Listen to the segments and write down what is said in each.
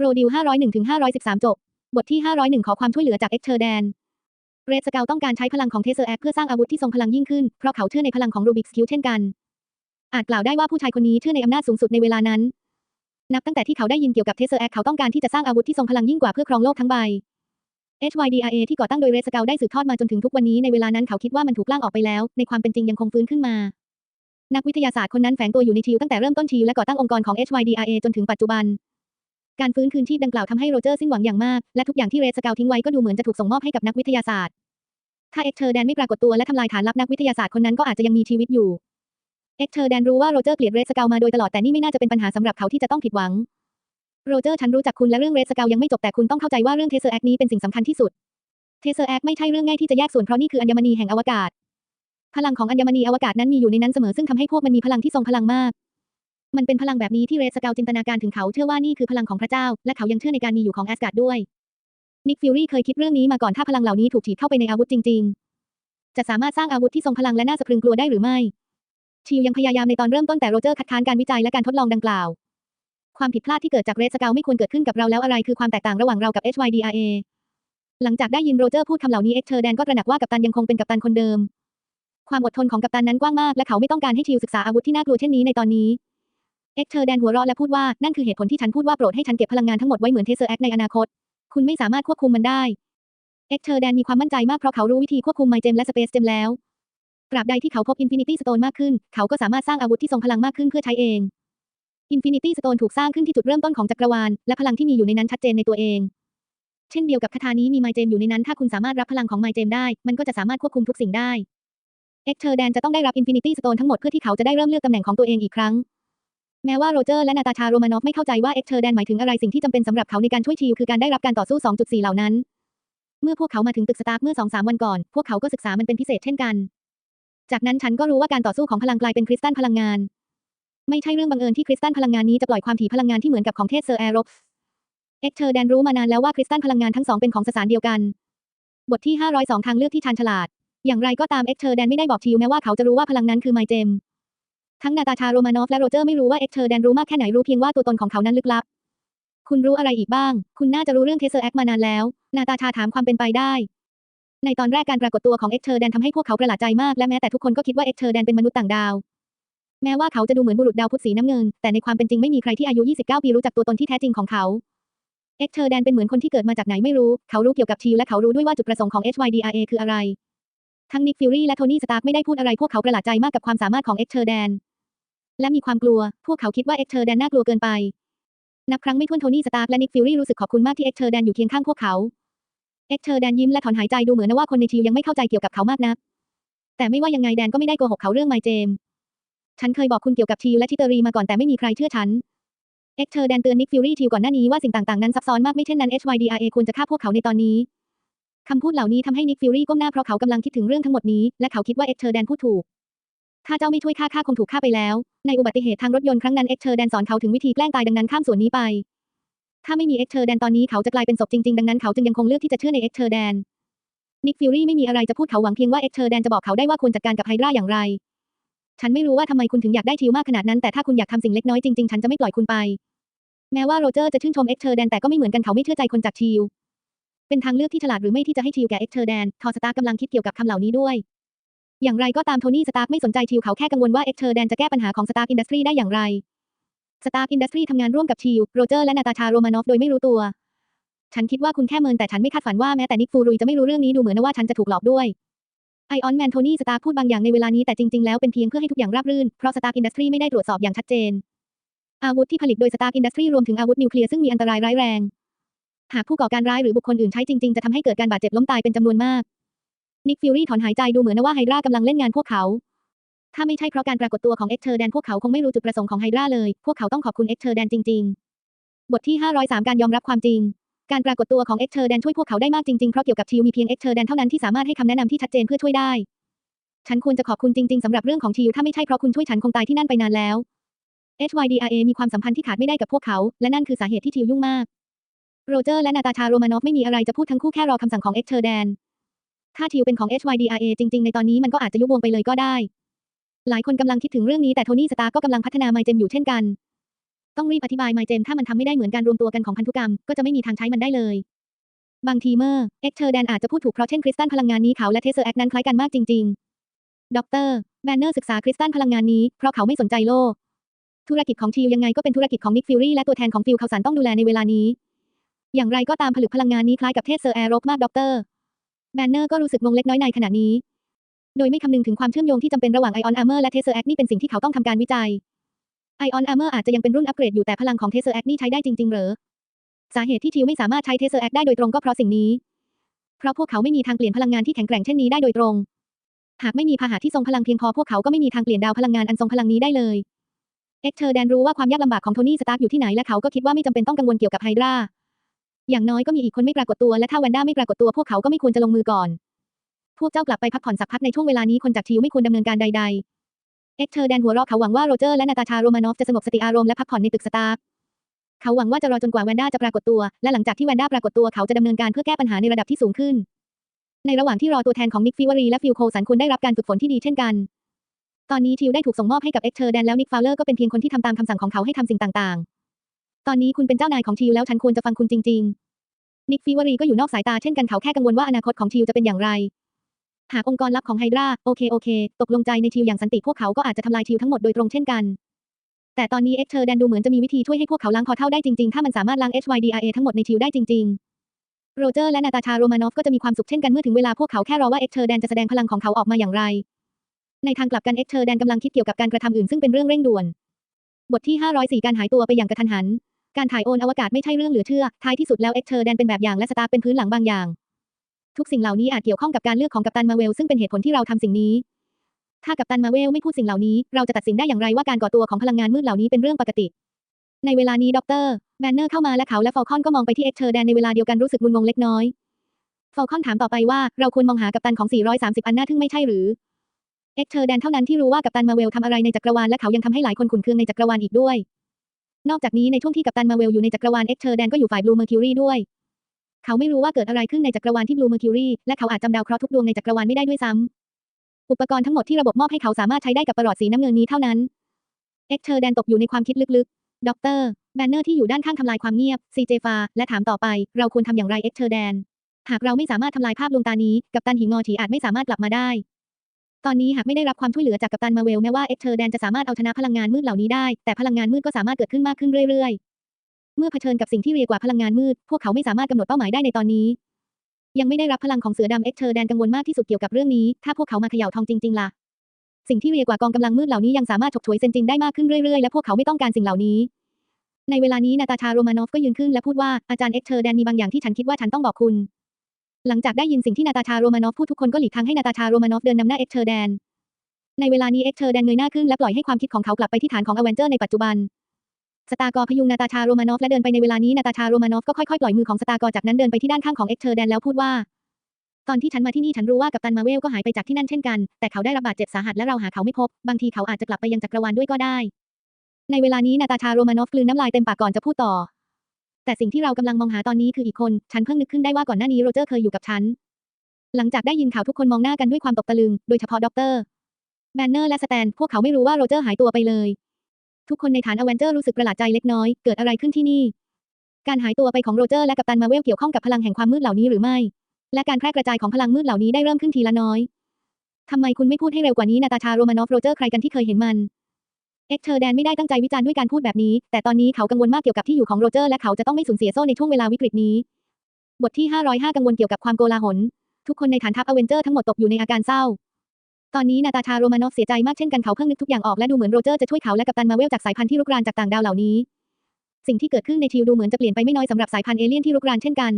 โรดิว501ถึง513 จบ บทที่ 501 ขอความช่วยเหลือจากเอ็กเชอร์แดน เรดสเกลต้องการใช้พลังของเทเซอร์แอคเพื่อสร้างอาวุธที่ทรงพลังยิ่งขึ้น เพราะเขาเชื่อในพลังของรูบิกสคิวเช่นกัน อาจกล่าวได้ว่าผู้ชายคนนี้เชื่อในอำนาจสูงสุดในเวลานั้น นับตั้งแต่ที่เขาได้ยินเกี่ยวกับเทเซอร์แอคเขาต้องการที่จะสร้างอาวุธที่ทรงพลังยิ่งกว่าเพื่อครองโลกทั้งใบ HYDRA ที่ก่อตั้งโดยเรดสเกลได้สืบทอดมาจนถึงทุกวันนี้ในเวลานั้นเขาคิดว่ามันถูกล่างออกไปแล้ว ในความเป็นจริงยังคงฟื้นขึ้นมานักวิทยาศาสตร์คนนั้นแฝงตัวอยู่ในทิวตั้งแต่เริ่มต้นทิวและก่อตั้งองค์กรของ HYDRA จนถึงปัจจุบัน การฟื้นคืนชีพดังกล่าวทำให้โรเจอร์สิ้นหวังอย่างมาก และทุกอย่างที่เรดสเกลทิ้งไว้ก็ดูเหมือนจะถูกส่งมอบให้กับนักวิทยาศาสตร์ ถ้าเอ็กเทอร์แดนไม่ปรากฏตัวและทำลายฐานลับนักวิทยาศาสตร์คนนั้นก็อาจจะยังมีชีวิตอยู่ เอ็กเทอร์แดนรู้ว่าโรเจอร์เกลียดเรดสเกลมาโดยตลอดแต่นี่ไม่น่าจะเป็นปัญหาสำหรับเขาที่จะต้องผิดหวัง โรเจอร์ฉันรู้จักคุณและเรื่องเรดสเกลยังไม่จบแต่คุณต้องเข้าใจว่าเรื่องเทเซอร์แอคนี้เป็นสิ่งสำคัญที่สุด เทเซอร์แอคไม่ใช่เรื่องง่ายที่จะแยกส่วนเพราะนี่คืออัญมณีแห่งอวกาศ พลังของอัญมณีอวกาศนั้นมีอยู่ในนั้นเสมอซึ่งทำให้พวกมันมีพลังที่ทรงพลังมาก มันเป็นพลังแบบนี้ที่เรดสเกลจินตนาการถึงเขาเชื่อว่านี่คือพลังของพระเจ้า และเขายังเชื่อในการมีอยู่ของแอสการ์ดด้วย นิกฟิวรี่เคยคิดเรื่องนี้มาก่อนถ้าพลังเหล่านี้ถูกฉีดเข้าไปในอาวุธจริง ๆ จะสามารถสร้างอาวุธที่ทรงพลังและน่าสะพรึงกลัวได้หรือไม่ ชิวยังพยายามในตอนเริ่มต้นแต่โรเจอร์คัดค้านการวิจัยและการทดลองดังกล่าว ความผิดพลาดที่เกิดจากเรดสเกลไม่ควรเกิดขึ้นกับเราแล้วอะไรคือความแตกต่างระหว่างเรากับ HYDRA หลังจากได้ยินโรเจอร์พูดคำเหล่านี้เอ็กเทอร์แดนก็ตระหนักว่ากัปตันยังคงเป็นกัปตันคนเดิม ความอดทนของกัปตันนั้นกว้างมากและเขาไม่ต้องการให้ชิวศึกษาอาวุธที่น่ากลัวเช่นนี้ในตอนนี้ เอ็กเทอร์แดนหัวเราะและพูดว่านั่นคือเหตุผลที่ฉันพูดว่าโปรดให้ฉันเก็บพลังงานทั้งหมดไว้เหมือนเทเซอร์แอคในอนาคต คุณไม่สามารถควบคุมมันได้ เอ็กเทอร์แดนมีความมั่นใจมากเพราะเขารู้วิธีควบคุมไมเจมและสเปซเจมแล้วตราบใดที่เขาพบอินฟินิตี้สโตนมากขึ้น เขาก็สามารถสร้างอาวุธที่ทรงพลังมากขึ้นเพื่อใช้เองอินฟินิตี้สโตนถูกสร้างขึ้นที่จุดเริ่มต้นของจักรวาล และพลังที่มีอยู่ในนั้นชัดเจนในตัวเอง เช่นเดียวกับคาถานี้มีไมเจมอยู่ในนั้น ถ้าคุณสามารถรับพลังของไมเจมได้ มันก็จะสามารถควบคุมทุกสิ่งได้ เอ็กเทอร์แดนจะต้องได้รับอินฟินิตี้สโตนทั้งหมดเพื่อที่เขาจะได้เริ่มเลือกตำแหน่งของตัวเองอีกครั้ง แม้ว่าโรเจอร์และนาตาชาโรมานอฟไม่เข้าใจว่าเอ็กเทอร์แดนหมายถึงอะไรสิ่งที่จำเป็นสำหรับเขาในการช่วยทีวคือการได้รับการต่อสู้ 2.4 เหล่านั้น เมื่อพวกเขามาถึงตึกสตาร์เมื่อ 2-3 วันก่อน พวกเขาก็ศึกษามันเป็นพิเศษเช่นกัน จากนั้นฉันก็รู้ว่าการต่อสู้ของพลังกลายเป็นคริสตัลพลังงาน ไม่ใช่เรื่องบังเอิญที่คริสตัลพลังงานนี้จะปล่อยความถี่พลังงานที่เหมือนกับของเทพเซอร์แอโรฟเอ็กเทอร์แดนรู้มานานแล้วว่าคริสตัลพลังงานทั้งสองเป็นของสสารเดียวกัน บทที่502ทางเลือกที่ชาญฉลาด อย่างไรก็ตามเอ็กเทอร์แดนไม่ได้บอกทิวแม้ว่าเขาจะรู้ว่าพลังนั้นคือไมเจม ทั้งนาตาชาโรมานอฟและโรเจอร์ไม่รู้ว่าเอ็กเทอร์แดนรู้มากแค่ไหนรู้เพียงว่าตัวตนของเขานั้นลึกลับ คุณรู้อะไรอีกบ้าง คุณน่าจะรู้เรื่องเทเซอร์แอคมานานแล้ว นาตาชาถามความเป็นไปได้ ในตอนแรกการปรากฏตัวของเอ็กเทอร์แดนทำให้พวกเขาประหลาดใจมากและแม้แต่ทุกคนก็คิดว่าเอ็กเทอร์แดนเป็นมนุษย์ต่างดาว แม้ว่าเขาจะดูเหมือนบุรุษดาวพุธสีน้ำเงิน แต่ในความเป็นจริงไม่มีใครที่อายุ 29 ปีรู้จักตัวตนที่แท้จริงของเขาเอ็กเทอร์แดนเป็นเหมือนคนที่เกิดมาจากไหนไม่รู้ เขารู้เกี่ยวกับทิวและเขารู้ด้วยว่าจุดประสงค์ของ HYDRA คืออะไร ทั้งนิกฟิวรี่และโทนี่สตาร์กไม่ได้พูดอะไรพวกเขาประหลาดใจมากกับความสามารถของเอ็กเทอร์แดน และมีความกลัว พวกเขาคิดว่าเอ็กเทอร์แดนน่ากลัวเกินไป นับครั้งไม่ถ้วนโทนี่สตาร์กและนิกฟิวรี่รู้สึกขอบคุณมากที่เอ็กเทอร์แดนอยู่เคียงข้างพวกเขา เอ็กเทอร์แดนยิ้มและถอนหายใจดูเหมือนว่าคนในทีมยังไม่เข้าใจเกี่ยวกับเขามากนัก แต่ไม่ว่ายังไงแดนก็ไม่ได้โกหกเขาเรื่องไมเจม ฉันเคยบอกคุณเกี่ยวกับทีวและทิเตอรีมาก่อนแต่ไม่มีใครเชื่อฉัน เอ็กเทอร์แดนเตือนนิกฟิวรี่ทีวก่อนหน้านี้ว่าสิ่งต่างๆนั้นซับซ้อนมากไม่เช่นนั้น HYDRA ควรจะฆ่าพวกเขาในตอนนี้คำพูดเหล่านี้ทำให้นิกฟิวรี่ก้มหน้าเพราะเขากำลังคิดถึงเรื่องทั้งหมดนี้และเขาคิดว่าเอ็กเทอร์แดนพูดถูก ถ้าเจ้าไม่ช่วยข้าข้าคงถูกฆ่าไปแล้ว ในอุบัติเหตุทางรถยนต์ครั้งนั้นเอ็กเทอร์แดนสอนเขาถึงวิธีแกล้งตายดังนั้นข้ามส่วนนี้ไป ถ้าไม่มีเอ็กเทอร์แดนตอนนี้เขาจะกลายเป็นศพจริงๆ ดังนั้นเขาจึงยังคงเลือกที่จะเชื่อในเอ็กเทอร์แดน นิกฟิวรี่ไม่มีอะไรจะพูดเขาหวังเพียงว่าเอ็กเทอร์แดนจะบอกเขาได้ว่าควรจัดการกับไฮดราอย่างไร ฉันไม่รู้ว่าทำไมคุณถึงอยากได้ทิวมากขนาดนั้น แต่ถ้าคุณอยากทำสิ่งเล็กน้อยจริงๆ ฉันจะไม่ปล่อยคุณไป แม้ว่าโรเจอร์จะชื่นชมเอ็กเทอร์แดนแต่ก็ไม่เหมือนกันเขาไม่เชื่อใจคนจากทิวเป็นทางเลือกที่ฉลาดหรือไม่ที่จะให้ทิวแก่เอ็กเทอร์แดนทอสตาร์กำลังคิดเกี่ยวกับคำเหล่านี้ด้วย อย่างไรก็ตามโทนี่สตาร์กไม่สนใจทิวเขาแค่กังวลว่าเอ็กเทอร์แดนจะแก้ปัญหาของสตาร์กอินดัสทรีได้อย่างไรสตาร์กอินดัสทรีทำงานร่วมกับทิวโรเจอร์และนาตาชาโรมานอฟโดยไม่รู้ตัว ฉันคิดว่าคุณแค่เมินแต่ฉันไม่คาดฝันว่าแม้แต่นิกฟูรุยจะไม่รู้เรื่องนี้ดูเหมือนว่าฉันจะถูกหลอกด้วยไอออนแมนโทนี่สตาร์พูดบางอย่างในเวลานี้แต่จริงๆแล้วเป็นเพียงเพื่อให้ทุกอย่างราบรื่น เพราะสตาร์อินดัสทรีไม่ได้ตรวจสอบอย่างชัดเจน อาวุธที่ผลิตโดยสตาร์อินดัสทรีรวมถึงอาวุธนิวเคลียร์ซึ่งมีอันตรายร้ายแรง หากผู้ก่อการร้ายหรือบุคคลอื่นใช้จริงๆจะทำให้เกิดการบาดเจ็บล้มตายเป็นจำนวนมาก นิกฟิวรี่ถอนหายใจดูเหมือนว่าไฮดรากำลังเล่นงานพวกเขา ถ้าไม่ใช่เพราะการปรากฏตัวของเอ็กเทอร์แดนพวกเขาคงไม่รู้จุดประสงค์ของไฮดราเลย พวกเขาต้องขอบคุณเอ็กเทอร์แดนจริง ๆ บทที่ 503 การยอมรับความจริง การปรากฏตัวของเอ็กเทอร์แดนช่วยพวกเขาได้มากจริงๆ เพราะเกี่ยวกับทิวมีเพียงเอ็กเทอร์แดนเท่านั้นที่สามารถให้คำแนะนำที่ชัดเจนเพื่อช่วยได้ ฉันควรจะขอบคุณจริง ๆสำหรับเรื่องของทิวถ้าไม่ใช่เพราะคุณช่วยฉันคงตายที่นั่นไปนานแล้ว HYDRA มีความสัมพันธ์ที่ขาดไม่ได้กับพวกเขา และนั่นคือสาเหตุที่ทิวยุ่งมาก โรเจอร์และนาตาชาโรมานอฟไม่มีอะไรจะพูดทั้งคู่แค่รอคำสั่งของเอ็กเทอร์แดน ถ้าทิวเป็นของ HYDRA จริง ๆ ในตอนนี้มันก็อาจจะยุบวงไปเลยก็ได้ หลายคนกำลังคิดถึงเรื่องนี้แต่โทนี่สตาร์ก็กำลังพัฒนาไมเจมอยู่เช่นกัน ต้องรีบอธิบายไมเจมถ้ามันทำไม่ได้เหมือนการรวมตัวกันของพันธุกรรม ก็จะไม่มีทางใช้มันได้เลย บางทีเมอร์เอ็กเชอร์แดนอาจจะพูดถูกเพราะเช่นคริสตัลพลังงานนี้เขาและเทเซอร์แอคนั้นคล้ายกันมากจริง ๆด็อกเตอร์แบนเนอร์ศึกษาคริสตัลพลังงานนี้เพราะเขาไม่สนใจโลก ธุรกิจของชิลยังไงก็เป็นธุรกิจของนิกฟิลลี่และตัวแทนของฟิลเขาสันต้องดูแลในเวลานี้ อย่างไรก็ตามผลึกพลังงานนี้คล้ายกับเทเซอร์แอร์รบมากด็อกเตอร์ แบนเนอร์ก็รู้สึกงงเล็กน้อยในขณะนี้ โดยไม่คำนึงถึงความเชื่อมโยงที่จำเป็นระหว่างไอออนอาร์เมอร์และเทเซอร์แอคนี่เป็นสิ่งที่เขาต้องทำการวิจัยไอออนอาร์เมอร์อาจจะยังเป็นรุ่นอัปเกรดอยู่แต่พลังของเทเซอร์แอคนี่ใช้ได้จริงๆหรอสาเหตุที่ทิวไม่สามารถใช้เทเซอร์แอคได้โดยตรงก็เพราะสิ่งนี้ เพราะพวกเขาไม่มีทางเปลี่ยนพลังงานที่แข็งแกร่งเช่นนี้ได้โดยตรง หากไม่มีพาหะที่ทรงพลังเพียงพอพวกเขาก็ไม่มีทางเปลี่ยนดาวพลังงานอันทรงพลังนี้ได้เลยเอ็กเชอร์แดนรู้ว่าความยากลำบากของโทนี่สตาร์กอยู่ที่ไหนและเขาก็คิดว่าไม่จำเป็นต้องกังวลเกี่ยวกับไฮดรา อย่างน้อยก็มีอีกคนไม่ปรากฏตัวและถ้าแวนด้าไม่ปรากฏตัวพวกเขาก็ไม่ควรจะลงมือก่อน พวกเจ้ากลับไปพักผ่อนสักพักในช่วงเวลานี้คนจากทิวไม่ควรดำเนินการใด ๆ เอ็กเชอร์แดนหัวเราะเขาหวังว่าโรเจอร์และนาตาชาโรมานอฟจะสงบสติอารมณ์และพักผ่อนในตึกสตาร์เขาหวังว่าจะรอจนกว่าแวนด้าจะปรากฏตัว และหลังจากที่แวนด้าปรากฏตัวเขาจะดำเนินการเพื่อแก้ปัญหาในระดับที่สูงขึ้น ในระหว่างที่รอตัวแทนของนิกฟิวรีและฟิลโคสันควรได้รับการฝึกฝนที่ดีเช่นกัน ตอนนี้ทิวได้ถูกส่งมอบให้กับเอ็กเชอร์แดนแล้วนิกฟาวเลอร์ก็เป็นเพียงคนที่ทำตามคำสั่งของเขาให้ทำสิ่งต่างๆ ตอนนี้คุณเป็นเจ้านายของทิวแล้วฉันควรจะฟังคุณจริง ๆ นิกฟิวรีก็อยู่นอกสายตาเช่นกันเขาแค่กังวลว่าอนาคตของทิวจะเป็นอย่างไร หากองค์กรลับของไฮดราโอเคโอเค ตกลงใจในทิวอย่างสันติพวกเขาก็อาจจะทำลายทิวทั้งหมดโดยตรงเช่นกัน แต่ตอนนี้เอ็กเชอร์แดนดูเหมือนจะมีวิธีช่วยให้พวกเขาล้างคอเท่าได้จริงๆ ถ้ามันสามารถล้าง HYDRA ทั้งหมดในทิวได้จริง ๆโรเจอร์และนาตาชาโรมานอฟก็จะมีความสุขเช่นกันเมื่อถึงเวลาพวกเขาแค่รอว่าเอ็กเชอร์แดนจะแสดงพลังของเขาออกมาอย่างไร ในทางกลับกันเอ็กเชอร์แดนกำลังคิดเกี่ยวกับการกระทำอื่นซึ่งเป็นเรื่องเร่งด่วน บทที่ 504 การหายตัวไปอย่างกระทันหัน การถ่ายโอนอวกาศไม่ใช่เรื่องเหลือเชื่อ ท้ายที่สุดแล้วเอ็กเชอร์แดนเป็นแบบอย่างและสตาร์เป็นพื้นหลังบางอย่าง ทุกสิ่งเหล่านี้อาจเกี่ยวข้องกับการเลือกของกัปตันมาเวลซึ่งเป็นเหตุผลที่เราทำสิ่งนี้ ถ้ากัปตันมาเวลไม่พูดสิ่งเหล่านี้ เราจะตัดสินได้อย่างไรว่าการก่อตัวของพลังงานมืดเหล่านี้เป็นเรื่องปกติ ในเวลานี้ด็อกเตอร์แบนเนอร์เข้ามาและเขาและฟอลคอนก็มองไปที่เอ็กเชอร์แดนในเวลาเดียวกันรู้สึกมึนงงเล็กน้อยฟอลคอนถามต่อไปว่าเราควรมองหากัปตันของ 430 อันน่าทึ่งไม่ใช่หรือเอ็กเชอร์แดนเท่านั้นที่รู้ว่ากัปตันมาเวลทำอะไรในจักรวาลและเขายังทำให้หลายคนขุนเคืองในจักรวาลอีกด้วย นอกจากนี้ในช่วงที่กัปตันมาเวลอยู่ในจักรวาลเอ็กเชอร์แดนก็อยู่ฝ่ายบลูเมอร์คิวรีด้วย เขาไม่รู้ว่าเกิดอะไรขึ้นในจักรวาลที่บลูเมอร์คิวรีและเขาอาจจำดาวเคราะห์ทุกดวงในจักรวาลไม่ได้ด้วยซ้ำอุปกรณ์ทั้งหมดที่ระบบมอบให้เขาสามารถใช้ได้กับประหลอดสีน้ำเงินนี้เท่านั้นเอ็กเชอร์แดนตกอยู่ในความคิดลึกๆด็อกเตอร์แบนเนอร์ที่อยู่ด้านข้างทำลายความเงียบซีเจฟาและถามต่อไป เราควรทำอย่างไรเอ็กเชอร์แดนหากเราไม่สามารถทำลายภาพลวงตานี้ กัปตันหิงงอฉีอาจไม่สามารถกลับมาได้ ตอนนี้หากไม่ได้รับความช่วยเหลือจากกัปตันมาเวลแม้ว่าเอ็กเชอร์แดนจะสามารถเอาชนะพลังงานมืดเหล่านี้ได้ แต่พลังงานมืดก็สามารถเกิดขึ้นมากขึ้นเรื่อยๆ เมื่อเผชิญกับสิ่งที่เรียกว่าพลังงานมืด พวกเขาไม่สามารถกำหนดเป้าหมายได้ในตอนนี้ ยังไม่ได้รับพลังของเสือดำเอ็กเชอร์แดนกังวลมากที่สุดเกี่ยวกับเรื่องนี้ ถ้าพวกเขามาเขย่าทองจริงๆล่ะ สิ่งที่เรียกว่ากองกำลังมืดเหล่านี้ยังสามารถฉกฉวยเซนจินได้มากขึ้นเรื่อยๆ และพวกเขาไม่ต้องการสิ่งเหล่านี้ ในเวลานี้นาตาชาโรมานอฟก็ยืนขึ้นและพูดว่าอาจารย์เอ็กเชอร์แดนมีบางอย่างที่ฉันคิดว่าฉันต้องบอกคุณ หลังจากได้ยินสิ่งที่นาตาชาโรมานอฟพูดทุกคนก็หลีกทางให้นาตาชาโรมานอฟเดินนำหน้าเอ็กเชอร์แดน ในเวลานี้เอ็กเชอร์แดนเงยหน้าขึ้นและปล่อยให้ความคิดของเขากลับไปที่ฐานของอเวนเจอร์ในปัจจุบัน สตาร์กอพยุงนาตาชาโรมานอฟและเดินไปในเวลานี้นาตาชาโรมานอฟก็ค่อยๆปล่อยมือของสตาร์กอจากนั้นเดินไปที่ด้านข้างของเอ็กเชอร์แดนแล้วพูดว่า ตอนที่ฉันมาที่นี่ฉันรู้ว่ากัปตันมาเวลก็หายไปจากที่นั่นเช่นกัน แต่เขาได้รับบาดเจ็บสาหัสและเราหาเขาไม่พบ บางทีเขาอาจจะกลับไปยังจักรวาลด้วยก็ได้ ในเวลานี้นาตาชาโรมานอฟกลืนน้ำลายเต็มปากก่อนจะพูดต่อ แต่สิ่งที่เรากำลังมองหาตอนนี้คืออีกคน ฉันเพิ่งนึกขึ้นได้ว่าก่อนหน้านี้โรเจอร์เคยอยู่กับฉัน หลังจากได้ยินข่าวทุกคนมองหน้ากันด้วยความตกตะลึง โดยเฉพาะด็อกเตอร์แบนเนอร์และสแตน พวกเขาไม่รู้ว่าโรเจอร์หายตัวไปเลย ทุกคนในฐานอเวนเจอร์รู้สึกประหลาดใจเล็กน้อย เกิดอะไรขึ้นที่นี่ การหายตัวไปของโรเจอร์และกัปตันมาเวลเกี่ยวข้องกับพลังแห่งความมืดเหล่านี้หรือไม่ และการแพร่กระจายของพลังมืดเหล่านี้ได้เริ่มขึ้นทีละน้อยทำไมคุณไม่พูดให้เร็วกว่านี้นาตาชาโรมานอฟโรเจอร์ใครกันที่เคยเห็นมัน เอ็กเชอร์แดนไม่ได้ตั้งใจวิจารณ์ด้วยการพูดแบบนี้ แต่ตอนนี้เขากังวลมากเกี่ยวกับที่อยู่ของโรเจอร์และเขาจะต้องไม่สูญเสียโซ่ในช่วงเวลาวิกฤตนี้ บทที่ 505 กังวลเกี่ยวกับความโกลาหล ทุกคนในฐานทัพอเวนเจอร์ทั้งหมดตกอยู่ในอาการเศร้า ตอนนี้นาตาชาโรมานอฟเสียใจมากเช่นกันเขาเพิ่งนึกทุกอย่างออกและดูเหมือนโรเจอร์จะช่วยเขาและกัปตันมาเวลจากสายพันธุ์ที่รุกรานจากต่างดาวเหล่านี้ สิ่งที่เกิดขึ้นในทิวดูเหมือนจะเปลี่ยนไปไม่น้อยสำหรับสายพันธุ์เอเลี่ยนที่รุกรานเช่นกัน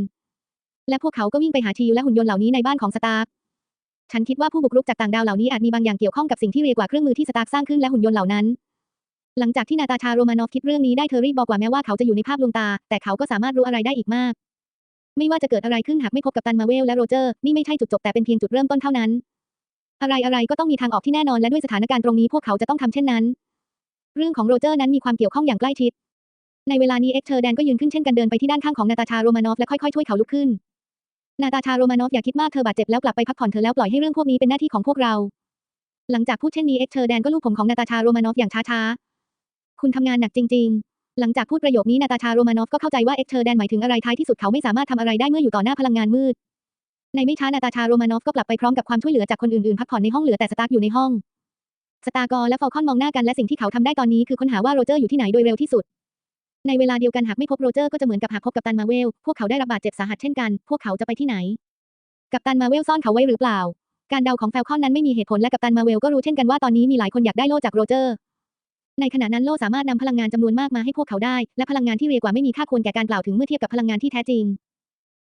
และพวกเขาก็วิ่งไปหาทิวและหุ่นยนต์เหล่านี้ในบ้านของสตาร์ฉันคิดว่าผู้บุกรุกจากต่างดาวเหล่านี้อาจมีบางอย่างเกี่ยวข้องกับสิ่งที่เรียกว่าเครื่องมือที่สตาร์สร้างขึ้นและหุ่นยนต์เหล่านั้น หลังจากที่นาตาชาโรมานอฟคิดเรื่องนี้ได้เธอรีบบอกว่าแม้ว่าเขาจะอยู่ในภาพลวงตา แต่เขาก็สามารถรู้อะไรได้อีกมาก ไม่ว่าจะเกิดอะไรขึ้นหากไม่พบกับตันมาเวลและโรเจอร์ นี่ไม่ใช่จุดจบแต่เป็นเพียงจุดเริ่มต้นเท่านั้น อะไรอะไรก็ต้องมีทางออกที่แน่นอนและด้วยสถานการณ์ตรงนี้พวกเขาจะต้องทำเช่นนั้น เรื่องของโรเจอร์นั้นมีความเกี่ยวข้องอย่างใกล้ชิด ในเวลานี้เอ็กเชอร์แดนก็ยืนขึ้นเช่นกันเดินไปที่ด้านข้างของนาตาชาโรมานอฟและค่อยๆช่วยเขาลุกขึ้น นาตาชาโรมานอฟอย่าคิดมากเธอบาดเจ็บแล้วกลับไปพักผ่อนเธอแล้วปล่อยให้เรื่องพวกนี้เป็นหน้าที่ของพวกเรา หลังจากพูดเช่นนี้เอ็กเชอร์แดนก็ลูบผมของนาตาชาโรมานอฟอย่างช้าๆ คุณทำงานหนักจริง ๆ หลังจากพูดประโยคนี้นาตาชาโรมานอฟก็เข้าใจว่าเอ็กเชอร์แดนหมายถึงอะไรท้ายที่สุดเขาไม่สามารถทำอะไรได้เมื่ออยู่ต่อหน้าพลังงานมืด ในไม่ช้านาตาชาโรมานอฟก็กลับไปพร้อมกับความช่วยเหลือจากคนอื่นๆพักผ่อนในห้องเหลือแต่สตาร์กอยู่ในห้อง สตาร์กอและฟอลคอนมองหน้ากันและสิ่งที่เขาทำได้ตอนนี้คือค้นหาว่าโรเจอร์อยู่ที่ไหนโดยเร็วที่สุด ในเวลาเดียวกันหากไม่พบโรเจอร์ก็จะเหมือนกับหากพบกัปตันมาเวล พวกเขาได้รับบาดเจ็บสาหัสเช่นกัน พวกเขาจะไปที่ไหน กัปตันมาเวลซ่อนเขาไว้หรือเปล่า การเดาของแฟลคอนนั้นไม่มีเหตุผลและกัปตันมาเวลก็รู้เช่นกันว่าตอนนี้มีหลายคนอยากได้โล่จากโรเจอร์ ในขณะนั้นโลสามารถนำพลังงานจำนวนมากมาให้พวกเขาได้ และพลังงานที่เรียกว่าไม่มีค่าควรแก่การกล่าวถึงเมื่อเทียบกับพลังงานที่แท้จริง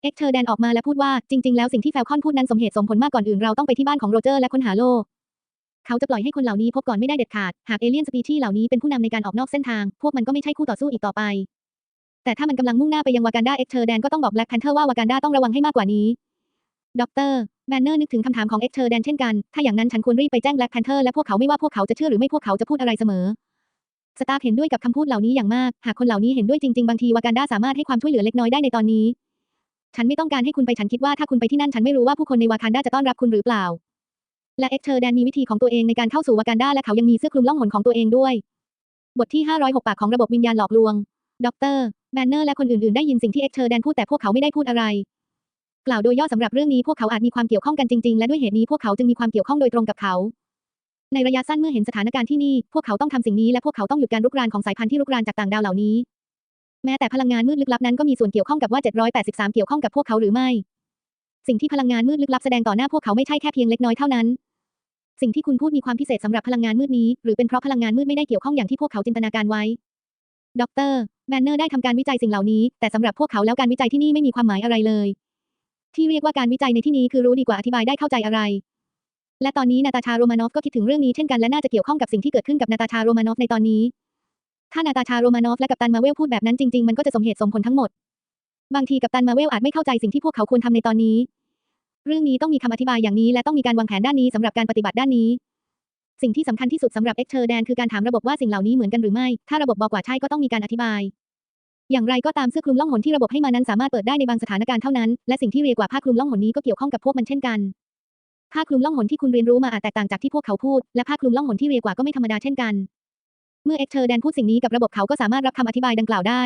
เอ็กเทอร์แดนออกมาและพูดว่าจริง ๆ แล้วสิ่งที่แฟลคอนพูดนั้นสมเหตุสมผลมากก่อนอื่นเราต้องไปที่บ้านของโรเจอร์และค้นหาโล เขาจะปล่อยให้คนเหล่านี้พบก่อนไม่ได้เด็ดขาด หากเอเลี่ยนสปีชีส์เหล่านี้เป็นผู้นำในการออกนอกเส้นทาง พวกมันก็ไม่ใช่คู่ต่อสู้อีกต่อไป แต่ถ้ามันกำลังมุ่งหน้าไปยังวากันดาเอ็กเทอร์แดนก็ต้องบอกแบล็กแพนเทอร์ว่าวากันดาต้องระวังให้มากกว่านี้ด็อกเตอร์แบนเนอร์นึกถึงคำถามของเอ็กเทอร์แดนเช่นกัน ถ้าอย่างนั้นฉันควรรีบไปแจ้งแบล็กแพนเทอร์และพวกเขาไม่ว่าพวกเขาจะเชื่อหรือไม่พวกเขาจะพูดอะไรเสมอ สตาร์เห็นด้วยกับคำพูดเหล่านี้อย่างมาก หากคนเหล่านี้เห็นด้วยจริงๆ บางทีวากันดาสามารถให้ความช่วยเหลือเล็กน้อยได้ในตอนนี้ ฉันไม่ต้องการให้คุณไปฉันคิดว่าถ้าคุณไปที่นั่นฉันไม่รู้ว่าผู้คนในวากันดาจะต้อนรับคุณหรือเปล่า และเอ็กเทอร์แดนมีวิธีของตัวเองในการเข้าสู่วากันดาและเขายังมีเสื้อคลุมล่องหนของตัวเองด้วย บทที่ 506 ปากของระบบวิญญาณหลอกลวงด็อกเตอร์แบนเนอร์และคนอื่นๆ ได้ยินสิ่งที่เอ็กเทอร์แดนพูดแต่พวกเขาไม่ได้พูดอะไร กล่าวโดยย่อสำหรับเรื่องนี้พวกเขาอาจมีความเกี่ยวข้องกันจริงๆ และด้วยเหตุนี้พวกเขาจึงมีความเกี่ยวข้องโดยตรงกับเขา ในระยะสั้นเมื่อเห็นสถานการณ์ที่นี่ พวกเขาต้องทำสิ่งนี้และพวกเขาต้องหยุดการรุกรานของสายพันธุ์ที่รุกรานจากต่างดาวเหล่านี้ แม้แต่พลังงานมืดลึกลับนั้นก็มีส่วนเกี่ยวข้องกับว่า 783 เกี่ยวข้องกับพวกเขาหรือไม่ สิ่งที่พลังงานมืดลึกลับแสดงต่อหน้าพวกเขาไม่ใช่แค่เพียงเล็กน้อยเท่านั้น สิ่งที่คุณพูดมีความพิเศษสำหรับพลังงานมืดนี้ หรือเป็นเพราะพลังงานมืดไม่ได้เกี่ยวข้องอย่างที่พวกเขาจินตนาการไว้ด็อกเตอร์แบนเนอร์ได้ทำการวิจัยสิ่งเหล่านี้ แต่สำหรับพวกเขาแล้วการวิจัยที่นี่ไม่มีความหมายอะไรเลย ที่เรียกว่าการวิจัยในที่นี้คือรู้ดีกว่าอธิบายได้เข้าใจอะไร และตอนนี้นาตาชาโรมานอฟก็คิดถึงเรื่องนี้เช่นกันและน่าจะเกี่ยวข้องกับสิ่งที่เกิดขึ้นกับนาตาชาโรมานอฟในตอนนี้ ถ้านาตาชาโรมานอฟและกัปตันมาเวลพูดแบบนั้นจริงๆ มันก็จะสมเหตุสมผลทั้งหมด บางทีกัปตันมาเวลอาจไม่เข้าใจสิ่งที่พวกเขาควรทำในตอนนี้ เรื่องนี้ต้องมีคำอธิบายอย่างนี้ และต้องมีการวางแผนด้านนี้สำหรับการปฏิบัติด้านนี้ สิ่งที่สำคัญที่สุดสำหรับเอ็กเทอร์แดนคือการถามระบบว่าสิ่งเหล่านี้เหมือนกันหรือไม่ ถ้าระบบบอกว่าใช่ก็ต้องมีการอธิบาย อย่างไรก็ตามเสื้อคลุมล่องหนที่ระบบให้มานั้นสามารถเปิดได้ในบางสถานการณ์เท่านั้น และสิ่งที่เรียกว่าผ้าคลุมล่องหนนี้ก็เกี่ยวข้องกับพวกมันเช่นกัน ผ้าคลุมล่องหนที่คุณเรียนรู้มาอาจแตกต่างจากที่พวกเขาพูด และผ้าคลุมล่องหนที่เรียกว่าก็ไม่ธรรมดาเช่นกัน เมื่อเอ็กเทอร์แดนพูดสิ่งนี้กับระบบเขาก็สามารถรับคำอธิบายดังกล่าวได้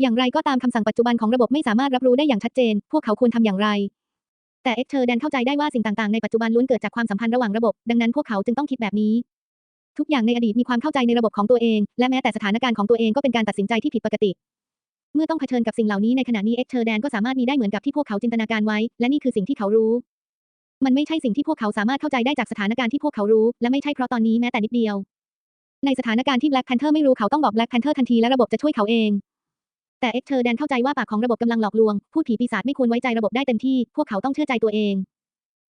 อย่างไรก็ตามคำสั่งปัจจุบันของระบบไม่สามารถรับรู้ได้อย่างชัดเจน พวกเขาควรทำอย่างไร แต่เอ็กเทอร์แดนเข้าใจได้ว่าสิ่งต่างๆในปัจจุบันล้วนเกิดจากความสัมพันธ์ระหว่างระบบ ดังนั้นพวกเขาจึงต้องคิดแบบนี้ ทุกอย่างในอดีตมีความเข้าใจในระบบของตัวเอง และแม้แต่สถานการณ์ของตัวเองก็เป็นการตัดสินใจที่ผิดปกติเมื่อต้องเผชิญกับสิ่งเหล่านี้ในขณะนี้เอ็กเทอร์แดนก็สามารถมีได้เหมือนกับที่พวกเขาจินตนาการไว้ และนี่คือสิ่งที่เขารู้ มันไม่ใช่สิ่งที่พวกเขาสามารถเข้าใจได้จากสถานการณ์ที่พวกเขารู้ และไม่ใช่เพราะตอนนี้แม้แต่นิดเดียว ในสถานการณ์ที่แบล็กแพนเทอร์ไม่รู้เขาต้องบอกแบล็กแพนเทอร์ทันทีและระบบจะช่วยเขาเอง แต่เอ็กเทอร์แดนเข้าใจว่าปากของระบบกำลังหลอกลวง พูดผีปีศาจไม่ควรไว้ใจระบบได้เต็มที่ พวกเขาต้องเชื่อใจตัวเอง